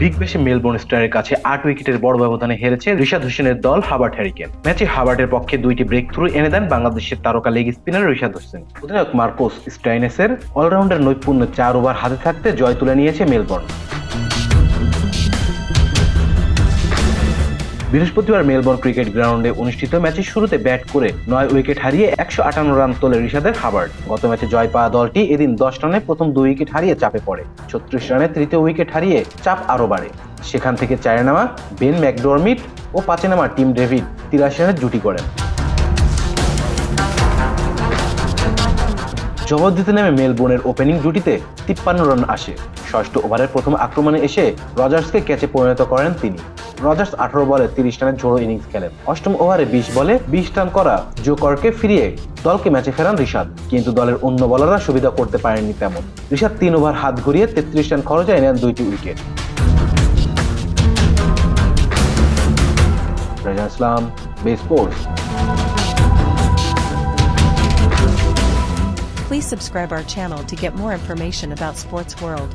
Big ব্যাশে Melbourne স্টারের কাছে আট উইকেটের বড় ব্যবধানে হেরেছে ঋষাদ হোসেনের দল হাবার্ট হ্যারিকেন। ম্যাচে হাবার্টের পক্ষে দুইটি ব্রেক থ্রু এনে দেন বাংলাদেশের তারকা লেগ স্পিনার ঋষাদ হোসেন। অধিনায়ক মার্কোস স্টাইনেসের অলরাউন্ডার নৈপুণ্য চার ওভার হাতে থাকতে জয় তুলে নিয়েছে মেলবোর্ন। বৃহস্পতিবার মেলবোর্ন ক্রিকেট গ্রাউন্ডে অনুষ্ঠিত ম্যাচের শুরুতে ব্যাট করে নয় উইকেট হারিয়ে একশো আটান্ন রান তোলে ঋষাদের হাবার্ড গত ম্যাচে জয় পাওয়া দলটি এদিন দশ রানে প্রথম দুই উইকেট হারিয়ে চাপে পড়ে। ছত্রিশ রানে তৃতীয় উইকেট হারিয়ে চাপ আরও বাড়ে। সেখান থেকে চারে নামা বেন ম্যাকডরমিট ও পাঁচে নামা টিম ডেভিড তিরাশি রানের জুটি করেন। জবাব দিতে নেমে মেলবোর্নের ওপেনিং জুটিতে তিপ্পান্ন রান আসে। ষষ্ঠ ওভারের প্রথম আক্রমণে এসে রজার্সকে ক্যাচে পরিণত করেন তিনি। রজার্স আঠারো বলে তিরিশ রানের ঝোড়ো ইনিংস খেলেন। অষ্টম ওভারে বিশ বলে বিশ রান করা জোকরকে ফিরিয়ে দলকে ম্যাচে ফেরান ঋষাদ কিন্তু দলের অন্য বলাররা সুবিধা করতে পারেননি তেমন। ঋষাদ তিন ওভার হাত ঘুরিয়ে তেত্রিশ রান খরচে নেন দুইটি উইকেট। ইসলাম বে sports. Please subscribe our channel to get more information about Sports World.